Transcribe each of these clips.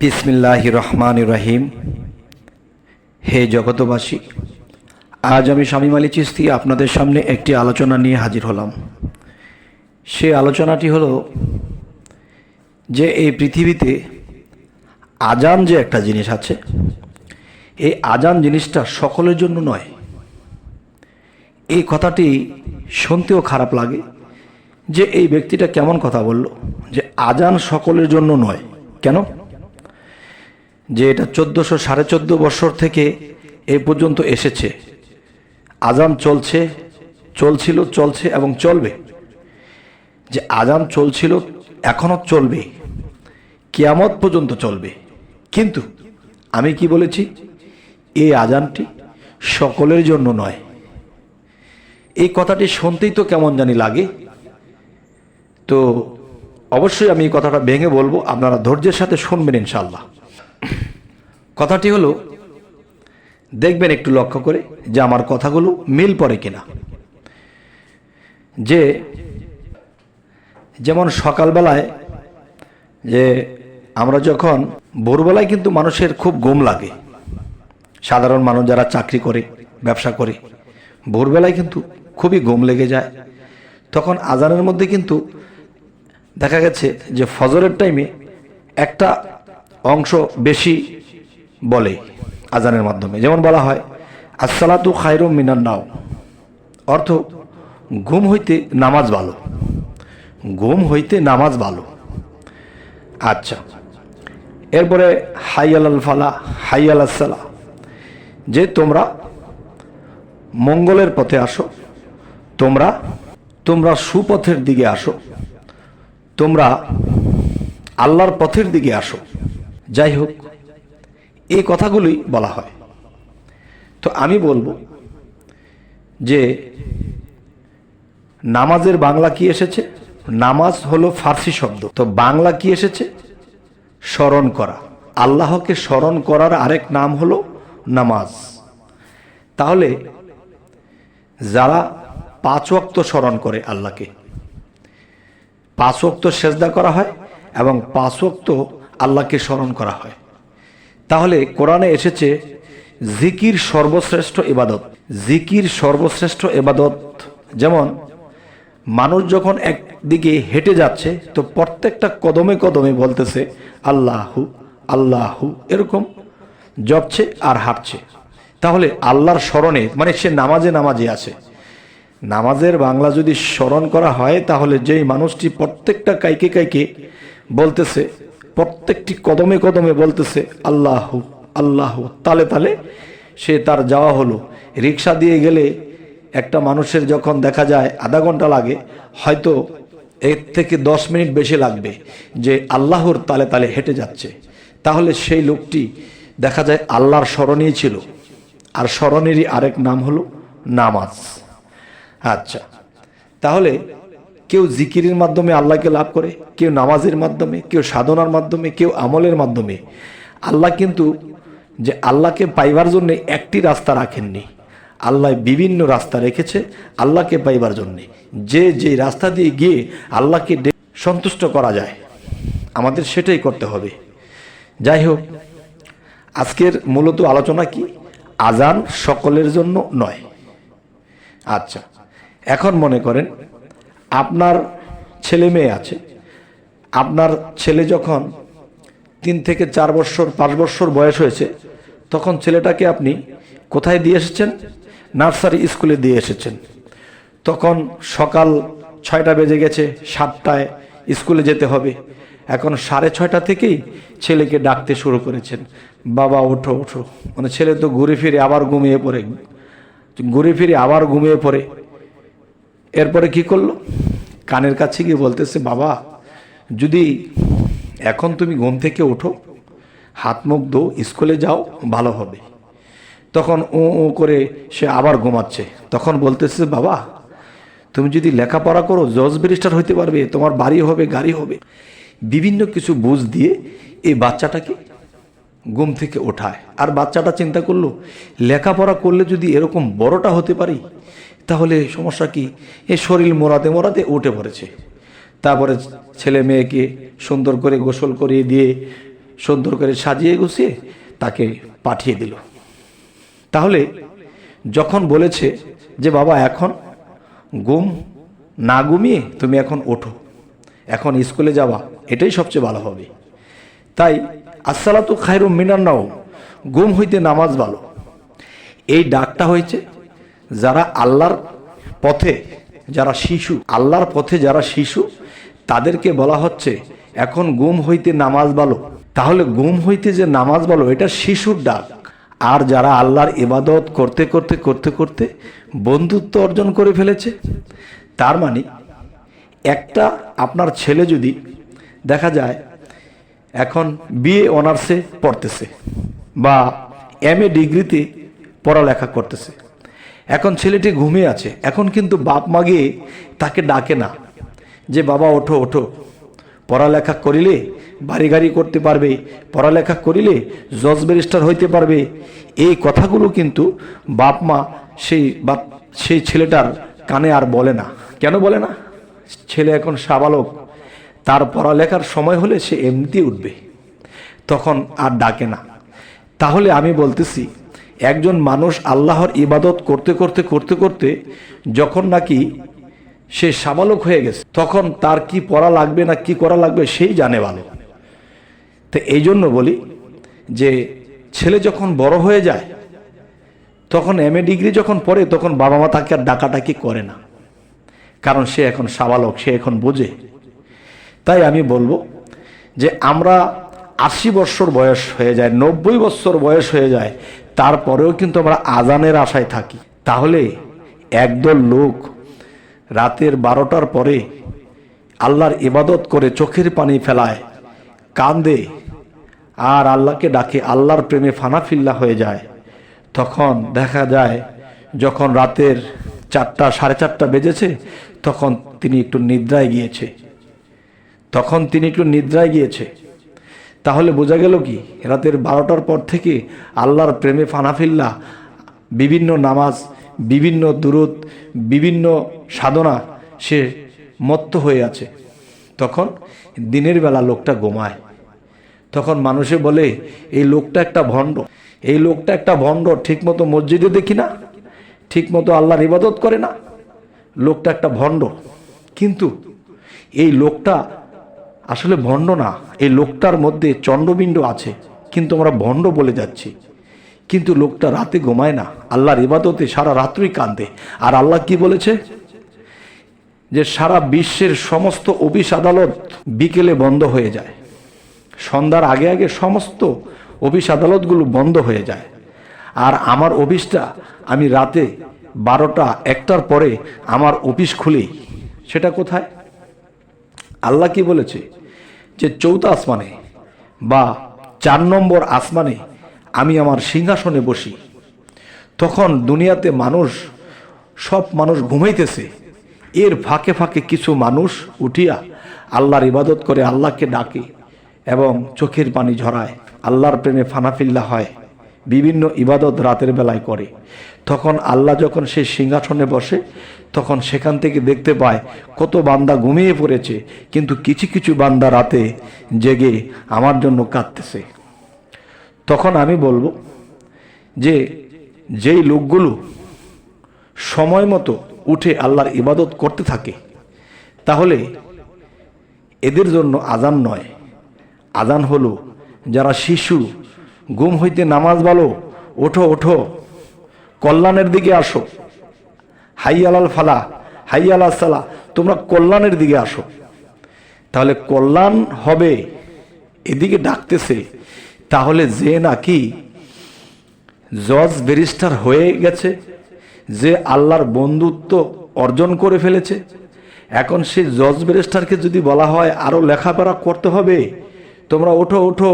বিসমিল্লাহ রহমান রহিম হে জগতবাসী আজ আমি স্বামী আলী চিস্তি আপনাদের সামনে একটি আলোচনা নিয়ে হাজির হলাম। সে আলোচনাটি হলো যে এই পৃথিবীতে আজান যে একটা জিনিস আছে, এই আজান জিনিসটা সকলের জন্য নয়। এই কথাটি শুনতেও খারাপ লাগে যে এই ব্যক্তিটা কেমন কথা বলল, যে আজান সকলের জন্য নয়। কেন? যে এটা চোদ্দোশো সাড়ে চোদ্দ বছর থেকে এ পর্যন্ত এসেছে। আজান চলছে, চলছিল, চলছে এবং চলবে। যে আজান চলছিল এখনও চলবে। কিয়ামত পর্যন্ত চলবে। কিন্তু আমি কি বলেছি? এই আজানটি সকলের জন্য নয়। এই কথাটি শুনতেই তো কেমন জানি লাগে। তো অবশ্যই আমি এই কথাটা ভেঙে বলব। আপনারা ধৈর্যের সাথে শুনবেন ইনশাল্লাহ কথাটি হলো, দেখবেন একটু লক্ষ্য করে যে আমার কথাগুলো মিল পড়ে কিনা। যে, যেমন সকালবেলায় যে আমরা যখন, ভোরবেলায় কিন্তু মানুষের খুব ঘুম লাগে। সাধারণ মানুষ যারা চাকরি করে, ব্যবসা করে, ভোরবেলায় কিন্তু খুবই ঘুম লেগে যায়। তখন আজানের মধ্যে কিন্তু দেখা গেছে যে ফজরের টাইমে একটা অংশ বেশি বলে আজানের মাধ্যমে। যেমন বলা হয়, আসসালাতু খায়রুম মিনান নাও অর্থ, ঘুম হইতে নামাজ ভালো। ঘুম হইতে নামাজ ভালো। আচ্ছা এরপরে হাই আল ফালা হাইয়াল আসসালা যে তোমরা মঙ্গলের পথে আসো, তোমরা তোমরা সুপথের দিকে আসো, তোমরা আল্লাহর পথের দিকে আসো। যাই হোক এই কথাগুলোই বলা হয়। তো আমি বলব যে নামাজের বাংলা কি এসেছে? নামাজ হলো ফার্সি শব্দ। তো বাংলা কি এসেছে? স্মরণ করা। আল্লাহকে স্মরণ করার আরেক নাম হলো নামাজ। তাহলে যারা পাঁচ ওয়াক্ত স্মরণ করে আল্লাহকে, পাঁচ ওয়াক্ত সেজদা করা হয় এবং পাঁচ ওয়াক্ত আল্লাহকে স্মরণ করা হয়। তাহলে কোরআনে এসেছে, জিকির সর্বশ্রেষ্ঠ ইবাদত। জিকির সর্বশ্রেষ্ঠ ইবাদত যেমন, মানুষ যখন একদিকে হেঁটে যাচ্ছে, তো প্রত্যেকটা কদমে কদমে বলতেছে, আল্লাহু আল্লাহু, এরকম জপছে আর হাঁটছে। তাহলে আল্লাহর স্মরণে মানে সে নামাজে নামাজে আছে। নামাজের বাংলা যদি স্মরণ করা হয়, তাহলে যেই মানুষটি প্রত্যেকটা কাইকে কাইকে বলতেছে প্রত্যেকটি কদমে কদমে বলতেছে, আল্লাহ আল্লাহ। তালে তালে সে তার যাওয়া হলো। রিক্সা দিয়ে গেলে একটা মানুষের যখন দেখা যায় আধা ঘণ্টা লাগে, হয়তো এর থেকে দশ মিনিট বেশি লাগবে যে আল্লাহর তালে তালে হেঁটে যাচ্ছে। তাহলে সেই লোকটি দেখা যায় আল্লাহর স্মরণীয় ছিল। আর স্মরণেরই আরেক নাম হলো নামাজ। আচ্ছা তাহলে কেউ জিকিরের মাধ্যমে আল্লাহকে লাভ করে, কেউ নামাজের মাধ্যমে, কেউ সাধনার মাধ্যমে, কেউ আমলের মাধ্যমে। আল্লাহ কিন্তু যে আল্লাহকে পাইবার জন্য একটি রাস্তা রাখেননি, আল্লাহ বিভিন্ন রাস্তা রেখেছে আল্লাহকে পাইবার জন্যে। যে যে রাস্তা দিয়ে গিয়ে আল্লাহকে সন্তুষ্ট করা যায়, আমাদের সেটাই করতে হবে। যাই হোক, আজকের মূলত আলোচনা কি? আজান সকলের জন্য নয়। আচ্ছা এখন মনে করেন আপনার ছেলে মেয়ে আছে। আপনার ছেলে যখন তিন থেকে চার বছর, পাঁচ বছর বয়স হয়েছে, তখন ছেলেটাকে আপনি কোথায় দিয়ে এসেছেন? নার্সারি স্কুলে দিয়ে এসেছেন। তখন সকাল ছয়টা বেজে গেছে, সাতটায় স্কুলে যেতে হবে। এখন সাড়ে ছয়টা থেকেই ছেলেকে ডাকতে শুরু করেছেন। বাবা, ওঠো ওঠো। মানে ছেলে তো ঘুরে ফিরে আবার ঘুমিয়ে পড়ে। ঘুরে ফিরে আবার ঘুমিয়ে পড়ে। এরপরে কি করল? কানের কাছে গিয়ে বলতেছে, বাবা, যদি এখন তুমি ঘুম থেকে ওঠো, হাত মুখ দো স্কুলে যাও, ভালো হবে। তখন ও ও করে সে আবার ঘুমাচ্ছে। তখন বলতেছে, বাবা, তুমি যদি লেখাপড়া করো, জজ ব্যারিস্টার হইতে পারবে, তোমার বাড়ি হবে, গাড়ি হবে। বিভিন্ন কিছু বুঝ দিয়ে এই বাচ্চাটাকে ঘুম থেকে ওঠায়। আর বাচ্চাটা চিন্তা করল, লেখাপড়া করলে যদি এরকম বড়টা হতে পারি তাহলে সমস্যা কি? এ শরীর মোড়াতে মোড়াতে উঠে পড়েছে। তারপরে ছেলে মেয়েকে সুন্দর করে গোসল করিয়ে দিয়ে, সুন্দর করে সাজিয়ে গুছিয়ে তাকে পাঠিয়ে দিল। তাহলে যখন বলেছে যে, বাবা, এখন গুম না ঘুমিয়ে তুমি এখন ওঠো। এখন স্কুলে যাওয়া, এটাই সবচেয়ে ভালো হবে। তাই আসসালাতু খায়রু মিনার নাও ঘুম হইতে নামাজ ভালো। এই ডাকটা হয়েছে যারা আল্লাহর পথে যারা শিশু, আল্লাহর পথে যারা শিশু, তাদেরকে বলা হচ্ছে, এখন গুম হইতে নামাজ ভালো তাহলে গুম হইতে যে নামাজ ভালো এটা শিশুর ডাক। আর যারা আল্লাহর ইবাদত করতে করতে করতে করতে বন্ধুত্ব অর্জন করে ফেলেছে, তার মানে একটা আপনার ছেলে যদি দেখা যায়, এখন বিএ অনার্সে পড়তেছে বা এম এ ডিগ্রিতে পড়ালেখা করতেছে এখন ছেলেটি ঘুমিয়ে আছে। এখন কিন্তু বাপ মাগে তাকে ডাকে না। যে বাবা, ওঠো ওঠো। পড়ালেখা করিলে বাড়ি গাড়ি করতে পারবে, পড়ালেখা করিলে জজ ব্যারিস্টার হইতে পারবে। এই কথাগুলো কিন্তু বাপ মা সেই বাপ, সেই ছেলেটার কানে আর বলে না। কেন বলে না? ছেলে এখন সাবালক। তার পড়ালেখার সময় হলে সে এমনিতেই উঠবে। তখন আর ডাকে না। তাহলে আমি বলতেছি একজন মানুষ আল্লাহর ইবাদত করতে করতে করতে করতে যখন নাকি সে সাবালক হয়ে গেছে, তখন তার কি পড়া লাগবে না কি করা লাগবে সেই জানে ভালো। তো এই জন্য বলি যে, ছেলে যখন বড় হয়ে যায়, তখন এম এ ডিগ্রি যখন পড়ে, তখন বাবা মা তাকে আর ডাকাটাকি করে না। কারণ সে এখন সাবালক, সে এখন বোঝে। তাই আমি বলব যে, আমরা আশি বছর বয়স হয়ে যায়, নব্বই বছর বয়স হয়ে যায় তারপরেও কিন্তু আমরা আজানের আশায় থাকি। তাহলে একদল লোক রাতের বারোটার পরে আল্লাহর ইবাদত করে চোখের পানি ফেলায়, কান্দে আর আল্লাহকে ডাকে, আল্লাহর প্রেমে ফানাফিল্লা হয়ে যায়। তখন দেখা যায়, যখন রাতের চারটা, সাড়ে চারটা বেজেছে, তখন তিনি একটু নিদ্রায় গিয়েছে। তখন তিনি একটু নিদ্রায় গিয়েছে। তাহলে বোঝা গেল কি? রাতের বারোটার পর থেকে আল্লাহর প্রেমে ফানাফিল্লা, বিভিন্ন নামাজ, বিভিন্ন দূরত বিভিন্ন সাধনা সে মত্ত হয়ে আছে। তখন দিনের বেলা লোকটা ঘুমায়। তখন মানুষে বলে, এই লোকটা একটা ভণ্ড। এই লোকটা একটা ভণ্ড। ঠিকমতো মসজিদে দেখি না। ঠিকমতো আল্লাহর ইবাদত করে না। লোকটা একটা ভণ্ড। কিন্তু এই লোকটা আসলে ভণ্ড না, এই লোকটার মধ্যে চণ্ডবিণ্ড আছে, কিন্তু আমরা ভণ্ড বলে যাচ্ছি। কিন্তু লোকটা রাতে ঘুমায় না, আল্লাহর ইবাদতে সারা রাত্রি কান্দে আর আল্লাহ কি বলেছে? যে সারা বিশ্বের সমস্ত অফিস আদালত বিকেলে বন্ধ হয়ে যায়। সন্ধ্যার আগে আগে সমস্ত অফিস আদালতগুলো বন্ধ হয়ে যায়। আর আমার অফিসটা আমি রাতে বারোটা, একটার পরে আমার অফিস খুলি সেটা কোথায়? আল্লাহ কি বলেছে? যে চৌথ আসমানে বা চার নম্বর আসমানে আমি আমার সিংহাসনে বসি, তখন দুনিয়াতে মানুষ, সব মানুষ ঘুমাইতেছে। এর ফাঁকে ফাঁকে কিছু মানুষ উঠিয়া আল্লাহর ইবাদত করে আল্লাহকে ডাকে এবং চোখের পানি ঝরায়, আল্লাহর প্রেমে ফানাফিল্লা হয়, বিভিন্ন ইবাদত রাতের বেলায় করে। তখন আল্লাহ যখন সেই সিংহাসনে বসে তখন সেখান থেকে দেখতে পায় কত বান্দা ঘুমিয়ে পড়েছে। কিন্তু কিছু কিছু বান্দা রাতে জেগে আমার জন্য কাঁদতেছে। তখন আমি বলব যে, যেই লোকগুলো সময় মতো উঠে আল্লাহর ইবাদত করতে থাকে, তাহলে এদের জন্য আজান নয়। আজান হলো যারা শিশু গুম হইতে নামাজ ভালো, ওঠো ওঠো, কল্যাণের দিকে আসো। হাই আলাল ফালা হাই আলা সালা, তোমরা কল্যাণের দিকে আসো। তাহলে কল্যাণ হবে, এদিকে ডাকতেছে, তাহলে যে নাকি জজ ব্যারিস্টার হয়ে গেছে, যে আল্লাহর বন্ধুত্ব অর্জন করে ফেলেছে, এখন সে জজ ব্যারিস্টারকে যদি বলা হয় আরও লেখাপড়া করতে হবে, তোমরা ওঠো ওঠো।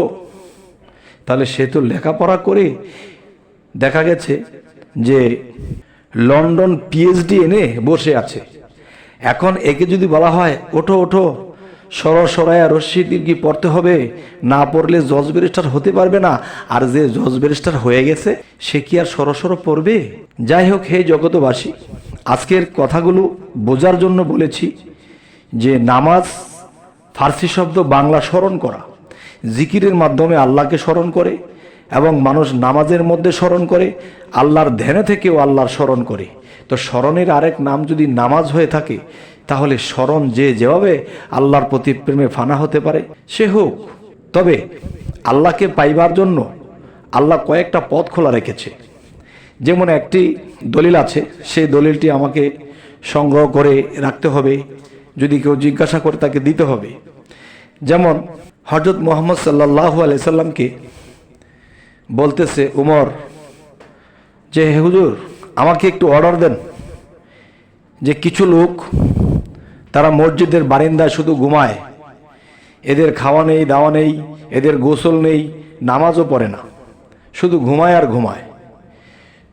তাহলে সে তো লেখাপড়া করে দেখা গেছে যে লন্ডন পিএইচডি এনে বসে আছে। এখন একে যদি বলা হয়, ওঠো ওঠো সর সরায়া রশ্মি দীর্ঘি পড়তে হবে, না পড়লে জজ ব্যারিস্টার হতে পারবে না। আর যে জজ ব্যারিস্টার হয়ে গেছে, সে কি আর সর সর পড়বে? যাই হোক, হে জগতবাসী আজকের কথাগুলো বোঝার জন্য বলেছি যে নামাজ ফার্সি শব্দ বাংলা স্মরণ করা। জিকিরের মাধ্যমে আল্লাহকে স্মরণ করে এবং মানুষ নামাজের মধ্যে স্মরণ করে, আল্লাহর ধ্যানে থেকেও আল্লাহর স্মরণ করে। তো স্মরণের আরেক নাম যদি নামাজ হয়ে থাকে, তাহলে স্মরণ যে যেভাবে আল্লাহর প্রতি প্রেমে ফানা হতে পারে, সে হোক। তবে আল্লাহকে পাইবার জন্য আল্লাহ কয়েকটা পথ খোলা রেখেছে। যেমন একটি দলিল আছে, সেই দলিলটি আমাকে সংগ্রহ করে রাখতে হবে, যদি কেউ জিজ্ঞাসা করে তাকে দিতে হবে। যেমন হজরত মোহাম্মদ সাল্লাহ আলাইসাল্লামকে বলতেছে, উমর, যে, হে হুজুর, আমাকে একটু অর্ডার দেন যে কিছু লোক তারা মসজিদের বারিন্দায় শুধু ঘুমায়। এদের খাওয়া নেই, দাওয়া নেই, এদের গোসল নেই, নামাজও পড়ে না। শুধু ঘুমায় আর ঘুমায়।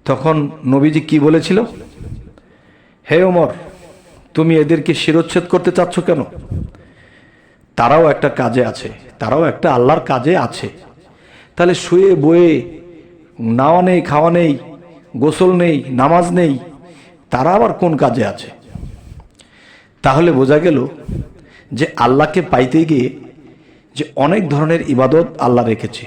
তখন নবীজি কি বলেছিল? হে ওমর তুমি এদেরকে শিরোচ্ছেদ করতে চাচ্ছ কেন? তারাও একটা কাজে আছে, তারাও একটা আল্লাহর কাজে আছে। তাহলে শুয়ে, বয়ে, নাওয়া নেই, খাওয়া নেই, গোসল নেই, নামাজ নেই, তারা আবার কোন কাজে আছে? তাহলে বোঝা গেল যে আল্লাহকে পাইতে গিয়ে যে অনেক ধরনের ইবাদত আল্লাহ রেখেছে।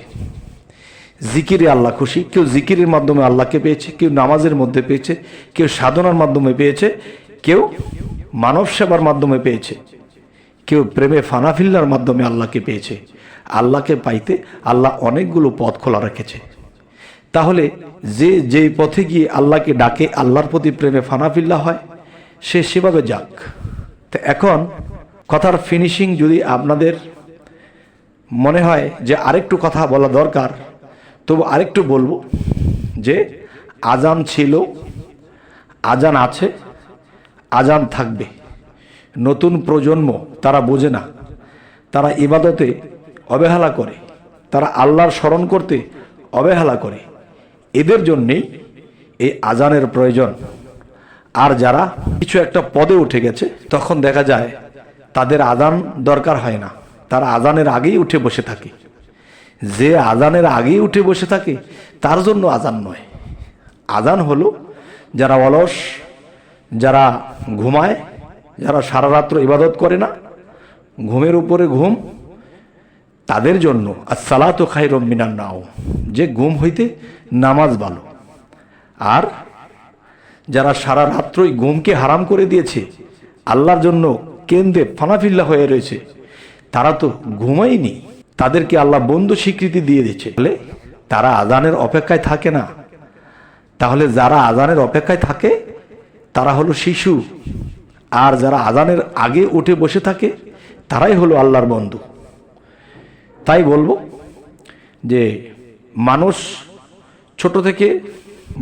জিকিরে আল্লাহ খুশি, কেউ জিকিরের মাধ্যমে আল্লাহকে পেয়েছে, কেউ নামাজের মধ্যে পেয়েছে, কেউ সাধনার মাধ্যমে পেয়েছে, কেউ মানব সেবার মাধ্যমে পেয়েছে, কেউ প্রেমে ফানাফিল্লার মাধ্যমে আল্লাহকে পেয়েছে। আল্লাহকে পাইতে আল্লাহ অনেকগুলো পথ খোলা রেখেছে। তাহলে যে যেই পথে গিয়ে আল্লাহকে ডাকে, আল্লাহর প্রতি প্রেমে ফানাফিল্লা হয়, সে সেভাবে যাক। তো এখন কথার ফিনিশিং যদি আপনাদের মনে হয় যে আরেকটু কথা বলা দরকার, তবু আরেকটু বলব যে আজান ছিল, আজান আছে, আজান থাকবে। নতুন প্রজন্ম তারা বোঝে না। তারা ইবাদতে অবহেলা করে। তারা আল্লাহর স্মরণ করতে অবহেলা করে। এদের জন্যেই এই আজানের প্রয়োজন। আর যারা কিছু একটা পদে উঠে গেছে, তখন দেখা যায় তাদের আজান দরকার হয় না। তারা আজানের আগেই উঠে বসে থাকে। যে আজানের আগেই উঠে বসে থাকে, তার জন্য আজান নয়। আজান হলো যারা অলস, যারা ঘুমায়, যারা সারা রাত্র ইবাদত করে না, ঘুমের উপরে ঘুম তাদের জন্য আর সালাতো খাই রম্বিনার নাও যে ঘুম হইতে নামাজ ভালো আর যারা সারা রাত্রই ঘুমকে হারাম করে দিয়েছে, আল্লাহর জন্য কেন্দ্রে ফানাফিল্লা হয়ে রয়েছে, তারা তো ঘুমায়নি। তাদেরকে আল্লাহ বন্ধু স্বীকৃতি দিয়ে দিচ্ছে বলে তারা আজানের অপেক্ষায় থাকে না। তাহলে যারা আজানের অপেক্ষায় থাকে, তারা হলো শিশু। আর যারা আজানের আগে উঠে বসে থাকে, তারাই হলো আল্লাহর বন্ধু। তাই বলব যে মানুষ ছোট থেকে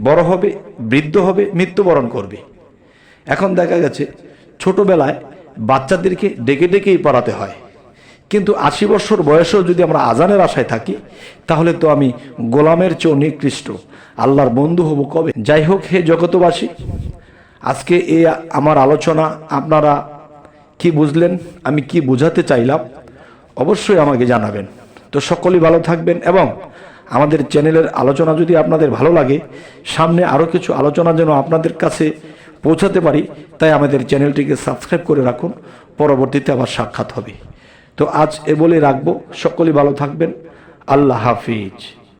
বড় হবে, বৃদ্ধ হবে, মৃত্যুবরণ করবে। এখন দেখা গেছে ছোটবেলায় বাচ্চাদেরকে ডেকে ডেকেই পড়াতে হয়। কিন্তু আশি বছর বয়সেও যদি আমরা আজানের আশায় থাকি, তাহলে তো আমি গোলামের চেয়েও নিকৃষ্ট। আল্লাহর বন্ধু হব কবে? যাই হোক, হে জগতবাসী, আজকে এ আমার আলোচনা, আপনারা কি বুঝলেন? আমি কি বুঝাতে চাইলাম? অবশ্যই আমাকে জানাবেন। তো সকলেই ভালো থাকবেন এবং আমাদের চ্যানেলের আলোচনা যদি আপনাদের ভালো লাগে, সামনে আরও কিছু আলোচনা যেন আপনাদের কাছে পৌঁছাতে পারি, তাই আমাদের চ্যানেলটিকে সাবস্ক্রাইব করে রাখুন। পরবর্তীতে আবার সাক্ষাৎ হবে। তো আজ এ বলে রাখব। সকলেই ভালো থাকবেন। আল্লাহ হাফিজ।